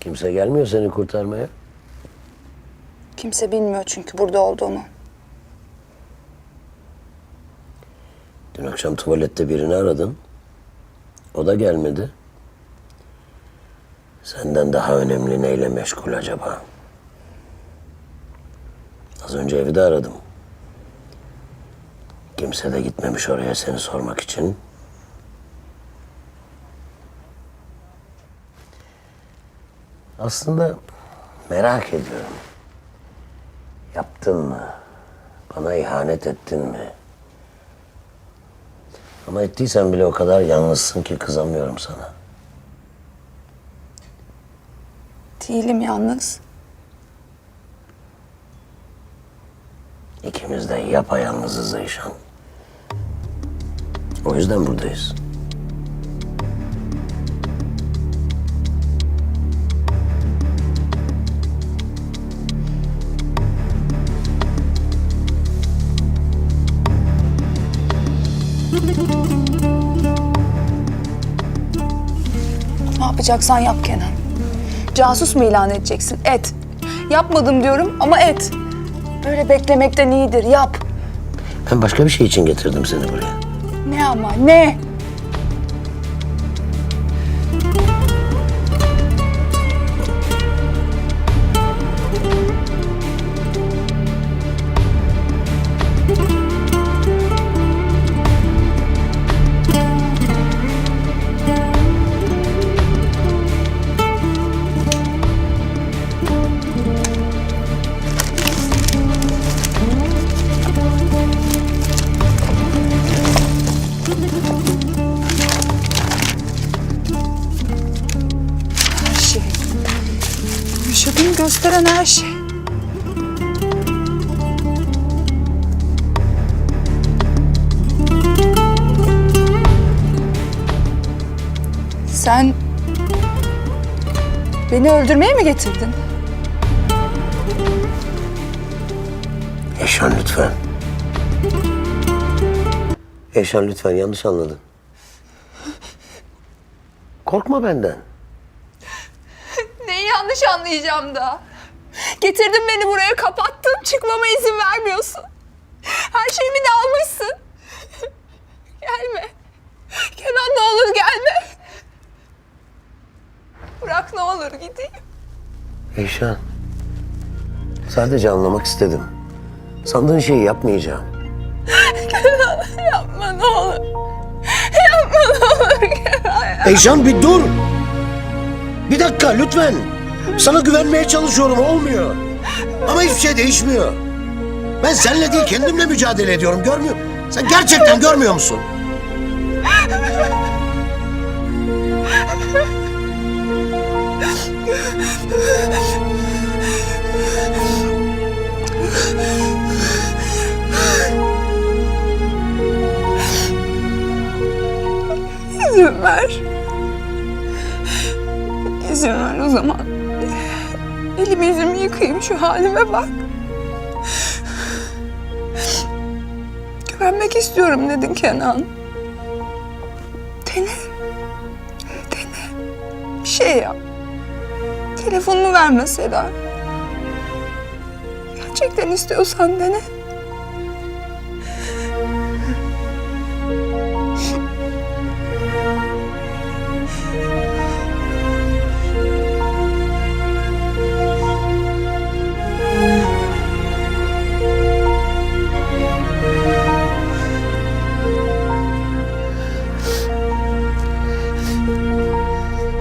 Kimse gelmiyor seni kurtarmaya. Kimse bilmiyor çünkü burada olduğumu. Dün akşam tuvalette birini aradım. O da gelmedi. Senden daha önemli neyle meşgul acaba? Az önce evi de aradım. Kimse de gitmemiş oraya seni sormak için. Aslında merak ediyorum. Yaptın mı? Bana ihanet ettin mi? Ama ettiysen bile o kadar yalnızsın ki kızamıyorum sana. Değilim yalnız. İkimiz de yapayalnızız Eyşan. O yüzden buradayız. Yapacaksan yap Kenan. Casus mu ilan edeceksin? Et. Yapmadım diyorum ama et. Böyle beklemekten iyidir. Yap. Ben başka bir şey için getirdim seni buraya. Ne ama ne? Yaşadığını gösteren her şey. Sen beni öldürmeye mi getirdin? Eyşan lütfen. Eyşan lütfen yanlış anladın. Korkma benden. Yanlış anlayacağım da? Getirdin beni buraya kapattın, çıkmama izin vermiyorsun. Her şeyimi de almışsın. gelme. Kenan ne olur gelme. Bırak ne olur gideyim. Eyşan. Sadece anlamak istedim. Sandığın şeyi yapmayacağım. Yapma ne olur. Yapma ne olur Kenan. Eyşan bir dur. Bir dakika lütfen. Sana güvenmeye çalışıyorum olmuyor. Ama hiçbir şey değişmiyor. Ben seninle değil kendimle mücadele ediyorum görmüyor musun? Sen gerçekten görmüyor musun? İzin ver. İzin ver o zaman. Elimi yüzümü yıkayayım şu halime bak. Güvenmek istiyorum dedin Kenan. Dene. Dene. Bir şey yap. Telefonumu ver mesela. Gerçekten istiyorsan dene.